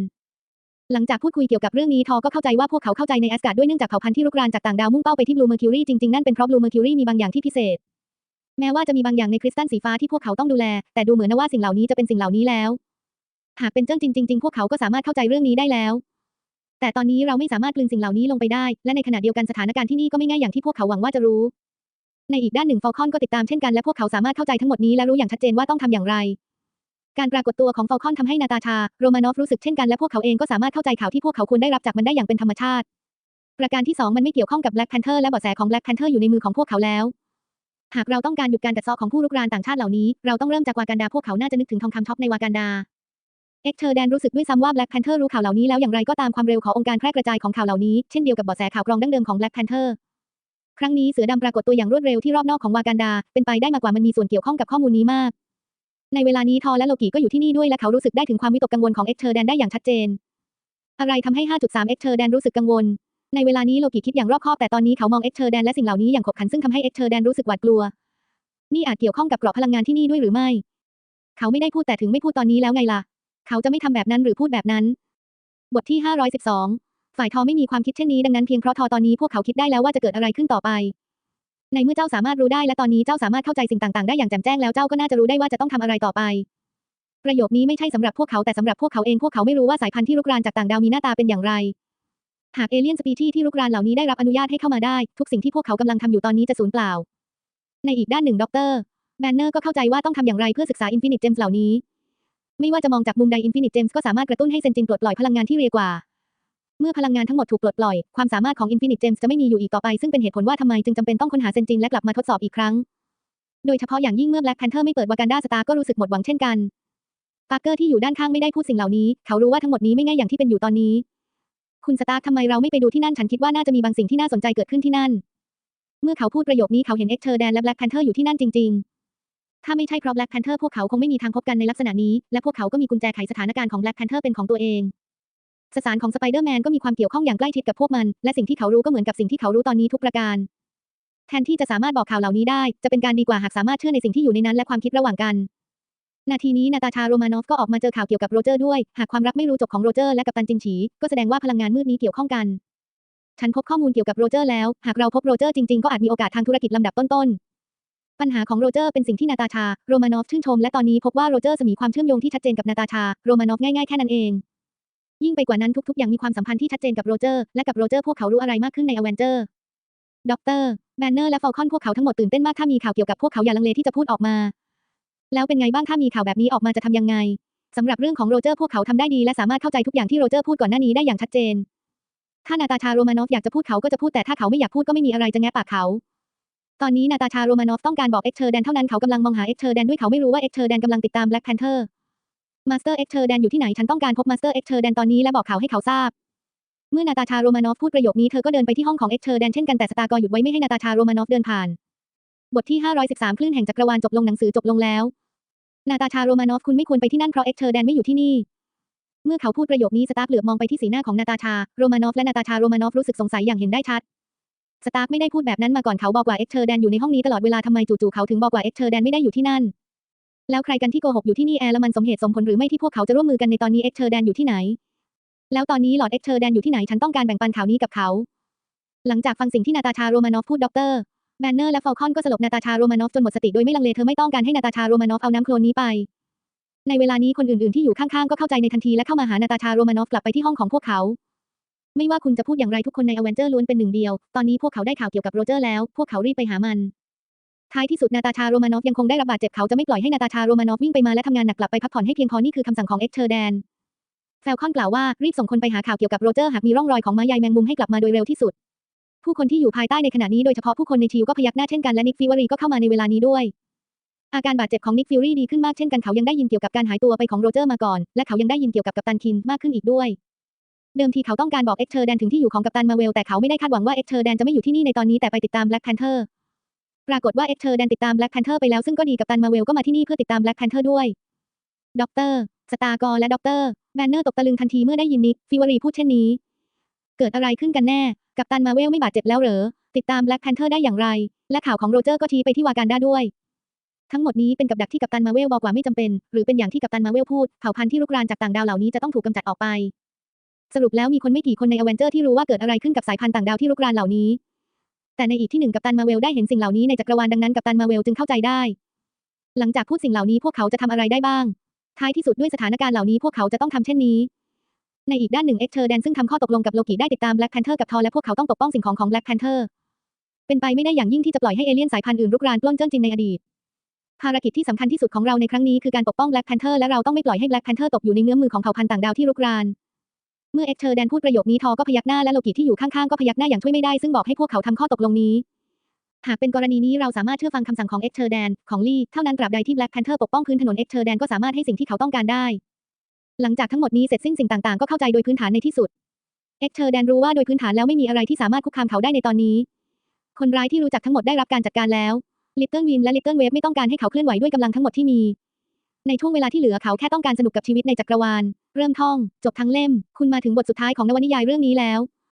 หลังจากพูดคุยเกี่ยวกับเรื่องนี้ทอก็เข้าใจว่าพวกเขาเข้าใจในแอสการ์ดด้วยเนื่องจากเผ่าพันธุ์ที่รุกรานจากต่างดาวมุ่งเป้าไปที่บลูเมอร์คิวรีจริงๆ นั่นเป็นเพราะบลูเมอร์คิวรีมีบางอย่างที่พิเศษ แม้ว่าจะมีบางอย่างในคริสตัลสีฟ้าที่พวกเขาต้องดูแล แต่ดูเหมือนว่าสิ่งเหล่านี้จะเป็นสิ่งเหล่านี้แล้ว หากเป็นเจ้าจริงๆจริงๆพวกเขาก็สามารถเข้าใจเรื่องนี้ได้แล้ว แต่ตอนนี้เราไม่สามารถกลืนสิ่งเหล่านี้ลงไปได้ และในขณะเดียวกันสถานการณ์ที่นี่ก็ไม่ง่ายอย่างที่พวกเขาหวังว่าจะรู้ ในอีกด้านหนึ่งฟอลคอนก็ติดตามเช่นกันและพวกเขาสามารถเข้าใจทั้งหมดนี้และรู้อย่างชัดเจนว่าต้องทำอย่างไร การปรากฏตัวของฟอลคอนทำให้นาตาชา โรมานอฟรู้สึกเช่นกันและพวกเขาเองก็สามารถเข้าใจข่าวที่พวกเขาควรได้รับจากมันได้อย่างเป็นธรรมชาติ ประการที่สองมันไม่เกี่ยวข้องกับ Black Panther และเบาะแสของ Black Panther อยู่ในมือของพวกเขาแล้ว หากเราต้องการหยุดการกัดเซาะของผู้รุกรานต่างชาติเหล่านี้ เราต้องเริ่มจากวากันดาพวกเขาน่าจะนึกถึงทองคำท็อปในวากันดา เอ็กเชอร์แดนรู้สึกด้วยซ้ำว่า Black Panther รู้ข่าวเหล่านี้แล้วอย่างไรก็ตามความเร็วขององค์การแพร่กระจายของข่าวเหล่านี้เช่นเดียวกับเบาะแสข่าวกรองดั้งเดิมของ Black Panther ครั้งนี้เสือดำปรากฏตัวอย่างรวดเร็วที่รอบนอกของวากันดา เป็นไปได้มากกว่ามันมีส่วนเกี่ยวข้องกับข้อมูลนี้มาก ในเวลานี้ทอและโลกิก็อยู่ที่นี่ด้วยและเขารู้สึกได้ถึงความวิตกกังวลของเอ็กเชอร์แดนได้อย่างชัดเจน อะไรทำให้ 5.3 เอ็กเชอร์แดนรู้สึกกังวล ในเวลานี้โลกิคิดอย่างรอบคอบแต่ตอนนี้เขามองเอ็กเชอร์แดนและสิ่งเหล่านี้อย่างขบขันซึ่งทำให้เอ็กเชอร์แดนรู้สึกหวาดกลัว นี่อาจเกี่ยวข้องกับเกราะพลังงานที่นี่ด้วยหรือไม่ เขาไม่ได้พูดแต่ถึงไม่พูดตอนนี้แล้วไงล่ะ เขาจะไม่ทำแบบนั้นหรือพูดแบบนั้น บทที่512ฝ่ายทอไม่มีความคิดเช่นนี้ดังนั้นเพียงเพราะทอตอนนี้พวกเขาคิดได้แล้วว่าจะเกิดอะไรขึ้นต่อไป ในเมื่อเจ้าสามารถรู้ได้และตอนนี้เจ้าสามารถเข้าใจสิ่งต่างๆ ได้อย่างแจ่มแจ้งแล้วเจ้าก็น่าจะรู้ได้ว่าจะต้องทำอะไรต่อไป ประโยคนี้ไม่ใช่สำหรับพวกเขาแต่สำหรับพวกเขาเองพวกเขาไม่รู้ว่าสายพันธุ์ที่รุกรานจากต่างดาวมีหน้าตาเป็นอย่างไร หากเอเลี่ยนสปีชีส์ที่รุกรานเหล่านี้ได้รับอนุญาตให้เข้ามาได้ ทุกสิ่งที่พวกเขากำลังทำอยู่ตอนนี้จะสูญเปล่า ในอีกด้านหนึ่งด็อกเตอร์แบนเนอร์ก็เข้าใจว่าต้องทำอย่างไรเพื่อศึกษาอินฟินิตเจมส์เหล่านี้ ไม่ว่าจะมองจากมุมใดอินฟินิตเจมส์ก็สามารถกระตุ้นให้เซนจินปลดปล่อยพลังงานที่เร็วกว่า เมื่อพลังงานทั้งหมดถูกปลดปล่อย ความสามารถของอินฟินิตเจมส์จะไม่มีอยู่อีกต่อไป ซึ่งเป็นเหตุผลว่าทำไมจึงจำเป็นต้องค้นหาเซนจินและกลับมาทดสอบอีกครั้ง โดยเฉพาะอย่างยิ่งเมื่อแบล็กแพนเทอร์ไม่เปิดวากันดาสตาร์ก็รู้สึกหมดหวังเช่นกันปาร์เกอร์ที่อยู่ด้านข้างไม่ได้พูดสิ่งเหล่านี้ เขารู้ว่าทั้งหมดนี้ไม่ง่ายอย่างที่เป็นอยู่ตอนนี้ คุณสตาร์ทำไมเราไม่ไปดูที่นั่นฉันคิดว่าน่าจะมีบางสิ่งที่น่าสนใจเกิดขึ้นที่นั่น เมื่อเขาพูดประโยคนี้เขาเห็นเอ็กเชอร์แดนและแบล็กแพนเทอร์อยู่ที่นั่นจริง ๆ ถ้าไม่ใช่เพราะแบล็กแพนเทอร์พวกเขาคงไม่มีทางพบกันในลักษณะนี้ และพวกเขาก็มีกุญแจไขสถานการณ์ของแบล็กแพนเทอร์เป็นของตัวเอง สสารของสไปเดอร์แมนก็มีความเกี่ยวข้องอย่างใกล้ชิดกับพวกมัน และสิ่งที่เขารู้ก็เหมือนกับสิ่งที่เขารู้ตอนนี้ทุกประการ แทนที่จะสามารถบอกข่าวเหล่านี้ได้ จะเป็นการดีกว่าหากสามารถเชื่อในสิ่งที่อยู่ในนั้นและความคิดระหว่างกัน นาทีนี้นาตาชาโรมานอฟก็ออกมาเจอข่าวเกี่ยวกับโรเจอร์ด้วย หากความรักไม่รู้จบของโรเจอร์และกัปตันจินฉี ก็แสดงว่าพลังงานมืดนี้เกี่ยวข้องกัน ฉันพบข้อมูลเกี่ยวกับโรเจอร์แล้ว หากเราพบโรเจอร์จริงๆ ก็อาจมีโอกาสทางธุรกิจลำดับต้นๆ ปัญหาของโรเจอร์เป็นสิ่งที่นาตาชา โรมานอฟชื่นชม และตอนนี้พบว่าโรเจอร์มีความเชื่อมโยงที่ชัดเจนกับนาตาชา โรมานอฟง่ายๆแค่นั้นเอง ยิ่งไปกว่านั้นทุกๆ อย่างมีความสัมพันธ์ที่ชัดเจนกับโรเจอร์ และกับโรเจอร์พวกเขารู้อะไรมากขึ้นในอเวนเจอร์ด็อกเตอร์แบนเนอร์และฟอลคอนพวกเขาทั้งหมดตื่นเต้นมากถ้ามีข่าวเกี่ยวกับพวกเขาอย่าลังเลที่จะพูดออกมา แล้วเป็นไงบ้างถ้ามีข่าวแบบนี้ออกมาจะทำยังไงสำหรับเรื่องของโรเจอร์พวกเขาทำได้ดีและสามารถเข้าใจทุกอย่างที่โรเจอร์พูดก่อนหน้านี้ได้อย่างชัดเจน ถ้านาตาชาโรมานอฟอยากจะพูดเขาก็จะพูดแต่ถ้าเขาไม่อยากพูดก็ไม่มีอะไรจะแงะปากเขา ตอนนี้นาตาชาโรมานอฟต้องการบอกเอ็กเชอร์แดนเท่านั้นเขากำลังมองหาเอ็กเชอร์แดนด้วยเขาไม่รู้ว่าเอ็กเชอร์แดนกำลังติดตามแบล็กแพนเทอร์ มาสเตอร์เอ็กเชอร์แดนอยู่ที่ไหนฉันต้องการพบมาสเตอร์เอ็กเชอร์แดนตอนนี้และบอกข่าวให้เขาทราบ เมื่อนาตาชาโรมานอฟพูดประโยคนี้เธอก็เดินไปที่ห้องของเอ็กเชอร์แดนเช่นกันแต่สตาร์กอหยุดไว้ไม่ให้นาตาชาโรมานอฟเดินผ่าน บทที่ 513 คลื่นแห่งจักรวาลจบลงหนังสือจบลงแล้ว นาตาชาโรมานอฟคุณไม่ควรไปที่นั่นเพราะเอ็กเชอร์แดนไม่อยู่ที่นี่ เมื่อเขาพูดประโยคนี้สตาร์เหลือบมองไปที่สีหน้าของนาตาชาโรมานอฟและนาตาชาโรมานอฟรู้สึกสงสัยอย่างเห็นได้ชัดสตาร์ไม่ได้พูดแบบนั้นมาก่อนเขาบอกว่าเอ็กเชอร์แดนอยู่ในห้องนี้ตลอดเวลาทำไมจู่ๆเขาถึงบอกว่าเอ็กเชอร์แดนไม่ได้อยู่ที่นั่น แล้วใครกันที่โกหกอยู่ที่นี่แอร์ละมันสมเหตุสมผลหรือไม่ที่พวกเขาจะร่วมมือกันในตอนนี้เอ็กเชอร์แดนอยู่ที่ไหน แล้วตอนนี้หลอดเอ็กเชอร์แดนอยู่ที่ไหนฉันต้องการแบ่งปันข่าวนี้กับเขา หลังจากฟังสิ่งที่นาตาชาโรมานอฟพูดด็อกเตอร์แบนเนอร์และฟอลคอนก็สลบนาตาชาโรมานอฟจนหมดสติโดยไม่ลังเลเธอไม่ต้องการให้นาตาชาโรมานอฟเอาน้ำโคลนนี้ไป ในเวลานี้คนอื่นๆที่อยู่ข้างๆก็เข้าใจในทันทีและเข้ามาหานาตาชาโรมานอฟกลับไปที่ห้องของพวกเขา ไม่ว่าคุณจะพูดอย่างไรทุกคนในอเวนเจอร์ล้วนเป็นหนึ่งเดียว ตอนนี้พวกเขาได้ข่าวเกี่ยวกับโรเจอร์แล้ว พวกเขารีบไปหามัน ท้ายที่สุดนาตาชาโรมานอฟยังคงได้รับบาดเจ็บเขาจะไม่ปล่อยให้นาตาชาโรมานอฟวิ่งไปมาและทำงานหนักกลับไปพักผ่อนให้เพียงพอนี่คือคำสั่งของเอ็กเชอร์แดนแฟลคอนกล่าวว่ารีบส่งคนไปหาข่าวเกี่ยวกับโรเจอร์หากมีร่องรอยของม้าใยแมงมุมให้กลับมาโดยเร็วที่สุด ผู้คนที่อยู่ภายใต้ในขณะนี้โดยเฉพาะผู้คนในทีวก็พยักหน้าเช่นกันและนิกฟิวรีก็เข้ามาในเวลานี้ด้วย อาการบาดเจ็บของนิกฟิวรีดีขึ้นมากเช่นกันเขายังได้ยินเกี่ยวกับการหายตัวไปของโรเจอร์มาก่อน และเขายังได้ยินเกี่ยวกับกัปตันคินมากขึ้นอีกด้วย เดิมทีเขาต้องการบอกเอ็กเชอร์แดนถึงที่อยู่ของกัปตันมาเวลแต่เขาไม่ได้คาดหวังว่าเอ็กเชอร์แดนจะไม่อยู่ที่นี่ในตอนนี้แต่ไปติดตามแบล็กแพนเทอร์ ปรากฏว่าเอ็กเชอร์แดนติดตามแบล็กแพนเทอร์ไปแล้วซึ่งก็ดีกัปตันมาเวลก็มาที่นี่เพื่อติดตามแบล็กแพนเทอร์ด้วยด็อกเตอร์สตาร์กอและด็อกเตอร์แบนเนอร์ตกตะลึงทันทีเมื่อได้ยินนิกฟิวรีพูดเช่นนี้ เกิดอะไรขึ้นกันแน่ กัปตันมาเวลไม่บาดเจ็บแล้วเหรอ ติดตามแบล็กแพนเทอร์ได้อย่างไร และข่าวของโรเจอร์ก็ชี้ไปที่วากันดาด้วย ทั้งหมดนี้เป็นกับดักที่กัปตันมาเวลบอกว่าไม่จำเป็น หรือเป็นอย่างที่กัปตันมาเวลพูดเผ่าพันธุ์ที่ลุกรานจากต่างดาวเหล่านี้จะต้องถูกกำจัดออกไป สรุปแล้วมีคนไม่กี่คนในอเวนเจอร์ที่รู้ว่าเกิดอะไรขึ้นกับสายพันธุ์ต่างดาวที่ลุกรานเหล่านี้ แต่ในอีกที่หนึ่งกัปตันมาเวลได้เห็นสิ่งเหล่านี้ในจักรวาลดังนั้นกัปตันมาเวลจึงเข้าใจได้ หลังจากพูดสิ่งเหล่านี้พวกเขาจะทำอะไรได้บ้าง ท้ายที่สุดด้วยสถานการณ์เหล่านี้พวกเขาจะต้องทำเช่นนี้ ในอีกด้านหนึ่งเอ็กเชอร์แดนซึ่งทำข้อตกลงกับโลกิได้ติดตามแบล็กแพนเทอร์กับทอและพวกเขาต้องปกป้องสิ่งของของแบล็กแพนเทอร์เป็นไปไม่ได้อย่างยิ่งที่จะปล่อยให้เอเลี่ยนสายพันธุ์อื่นรุกรานปล้นเจิ้นจินในอดีตภารกิจที่สำคัญที่สุดของเราในครั้งนี้คือการปกป้องแบล็กแพนเทอร์และเราต้องไม่ปล่อยให้แบล็กแพนเทอร์ตกอยู่ในเงื้อมือของเผ่าพันธุ์ต่างดาวที่รุกราน เมื่อเอ็กเชอร์แดนพูดประโยคนี้ทอก็พยักหน้าและโลกิที่อยู่ข้างๆก็พยักหน้าอย่างช่วยไม่ได้ซึ่งบอกให้พวกเขาทำข้อตกลงนี้ หากเป็นกรณีนี้เราสามารถเชื่อฟังคำสั่งของเอ็กเชอร์แดนของลี่เท่านั้นตราบใดที่แบล็กแพนเทอร์ปกป้องพื้นถนนเอ็กเชอร์แดนก็สามารถให้สิ่งที่เขาต้องการได้ หลังจากทั้งหมดนี้เสร็จสิ้นสิ่งต่างๆก็เข้าใจโดยพื้นฐานในที่สุดเอ็กเชอร์แดนรู้ว่าโดยพื้นฐานแล้วไม่มีอะไรที่สามารถคุกคามเขาได้ในตอนนี้ คนร้ายที่รู้จักทั้งหมดได้รับการจัดการแล้วลิตเติ้ลวินและลิตเติ้ลเวฟไม่ต้องการให้เขาเคลื่อนไหวด้วยกำลังทั้งหมดที่มี ในช่วงเวลาที่เหลือเขาแค่ต้องการสนุกกับชีวิตในจักรวาล เริ่มท่อง จบทั้งเล่ม คุณมาถึงบทสุดท้ายของนวนิยายเรื่องนี้แล้ว